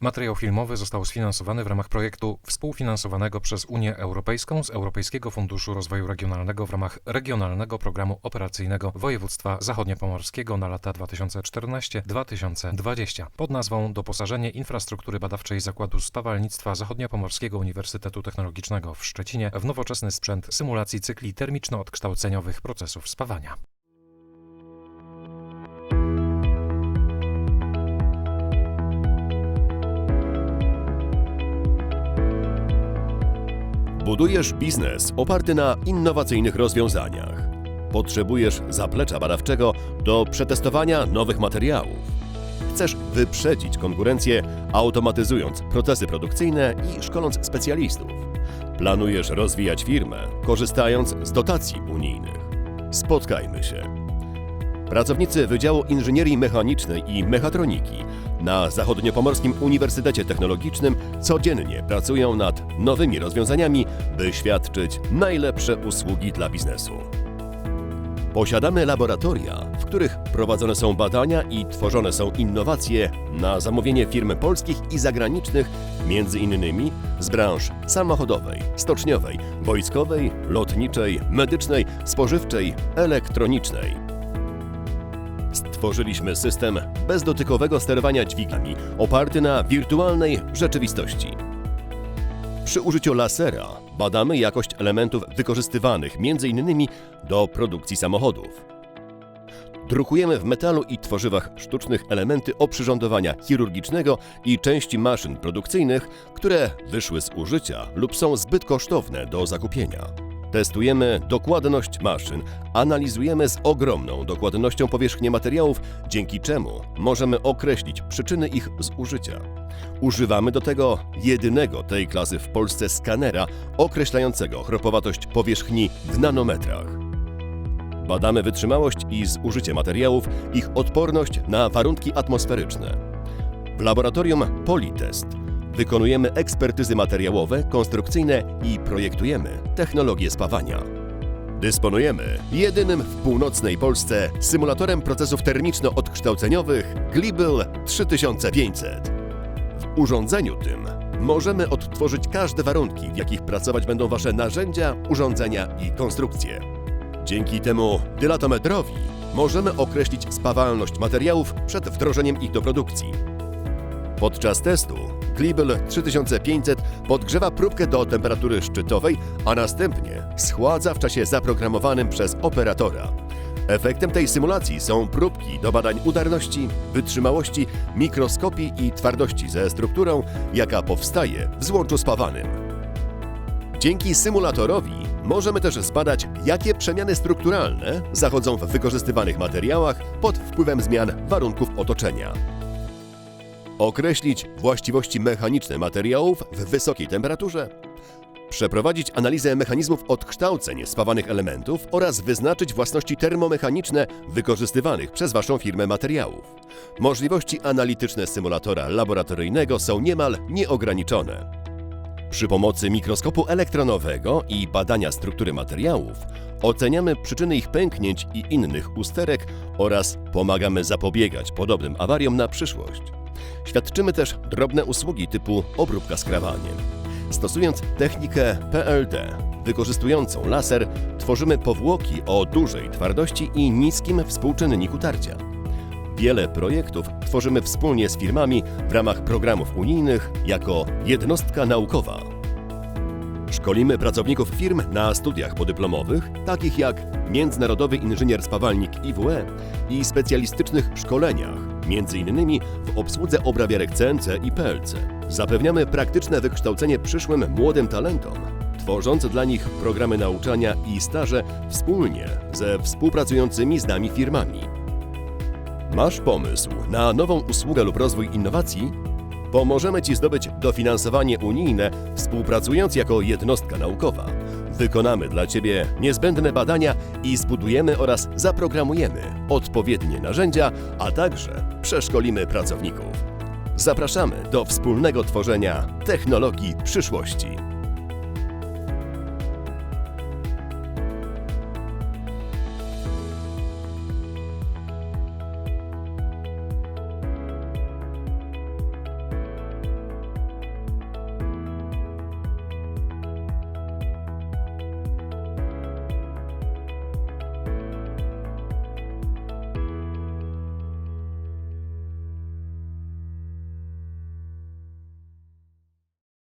Materiał filmowy został sfinansowany w ramach projektu współfinansowanego przez Unię Europejską z Europejskiego Funduszu Rozwoju Regionalnego w ramach Regionalnego Programu Operacyjnego Województwa Zachodniopomorskiego na lata 2014-2020 pod nazwą Doposażenie infrastruktury badawczej Zakładu Spawalnictwa Zachodniopomorskiego Uniwersytetu Technologicznego w Szczecinie w nowoczesny sprzęt symulacji cykli termiczno-odkształceniowych procesów spawania. Budujesz biznes oparty na innowacyjnych rozwiązaniach. Potrzebujesz zaplecza badawczego do przetestowania nowych materiałów. Chcesz wyprzedzić konkurencję, automatyzując procesy produkcyjne i szkoląc specjalistów. Planujesz rozwijać firmę, korzystając z dotacji unijnych. Spotkajmy się. Pracownicy Wydziału Inżynierii Mechanicznej i Mechatroniki na Zachodniopomorskim Uniwersytecie Technologicznym codziennie pracują nad nowymi rozwiązaniami, by świadczyć najlepsze usługi dla biznesu. Posiadamy laboratoria, w których prowadzone są badania i tworzone są innowacje na zamówienie firm polskich i zagranicznych, między innymi z branż samochodowej, stoczniowej, wojskowej, lotniczej, medycznej, spożywczej, elektronicznej. Stworzyliśmy system bezdotykowego sterowania dźwigniami oparty na wirtualnej rzeczywistości. Przy użyciu lasera badamy jakość elementów wykorzystywanych m.in. do produkcji samochodów. Drukujemy w metalu i tworzywach sztucznych elementy oprzyrządowania chirurgicznego i części maszyn produkcyjnych, które wyszły z użycia lub są zbyt kosztowne do zakupienia. Testujemy dokładność maszyn, analizujemy z ogromną dokładnością powierzchnię materiałów, dzięki czemu możemy określić przyczyny ich zużycia. Używamy do tego jedynego tej klasy w Polsce skanera określającego chropowatość powierzchni w nanometrach. Badamy wytrzymałość i zużycie materiałów, ich odporność na warunki atmosferyczne. W laboratorium Politest wykonujemy ekspertyzy materiałowe, konstrukcyjne i projektujemy technologię spawania. Dysponujemy jedynym w północnej Polsce symulatorem procesów termiczno-odkształceniowych Glibel 3500. W urządzeniu tym możemy odtworzyć każde warunki, w jakich pracować będą Wasze narzędzia, urządzenia i konstrukcje. Dzięki temu dylatometrowi możemy określić spawalność materiałów przed wdrożeniem ich do produkcji. Podczas testu Klibel 3500 podgrzewa próbkę do temperatury szczytowej, a następnie schładza w czasie zaprogramowanym przez operatora. Efektem tej symulacji są próbki do badań udarności, wytrzymałości, mikroskopii i twardości ze strukturą, jaka powstaje w złączu spawanym. Dzięki symulatorowi możemy też zbadać, jakie przemiany strukturalne zachodzą w wykorzystywanych materiałach pod wpływem zmian warunków otoczenia. Określić właściwości mechaniczne materiałów w wysokiej temperaturze. Przeprowadzić analizę mechanizmów odkształceń spawanych elementów oraz wyznaczyć własności termomechaniczne wykorzystywanych przez Waszą firmę materiałów. Możliwości analityczne symulatora laboratoryjnego są niemal nieograniczone. Przy pomocy mikroskopu elektronowego i badania struktury materiałów oceniamy przyczyny ich pęknięć i innych usterek oraz pomagamy zapobiegać podobnym awariom na przyszłość. Świadczymy też drobne usługi typu obróbka skrawaniem. Stosując technikę PLD, wykorzystującą laser, tworzymy powłoki o dużej twardości i niskim współczynniku tarcia. Wiele projektów tworzymy wspólnie z firmami w ramach programów unijnych jako jednostka naukowa. Szkolimy pracowników firm na studiach podyplomowych, takich jak Międzynarodowy Inżynier Spawalnik IWE i specjalistycznych szkoleniach, m.in. w obsłudze obrabiarek CNC i PLC. Zapewniamy praktyczne wykształcenie przyszłym młodym talentom, tworząc dla nich programy nauczania i staże wspólnie ze współpracującymi z nami firmami. Masz pomysł na nową usługę lub rozwój innowacji? Pomożemy Ci zdobyć dofinansowanie unijne, współpracując jako jednostka naukowa. Wykonamy dla Ciebie niezbędne badania i zbudujemy oraz zaprogramujemy odpowiednie narzędzia, a także przeszkolimy pracowników. Zapraszamy do wspólnego tworzenia technologii przyszłości.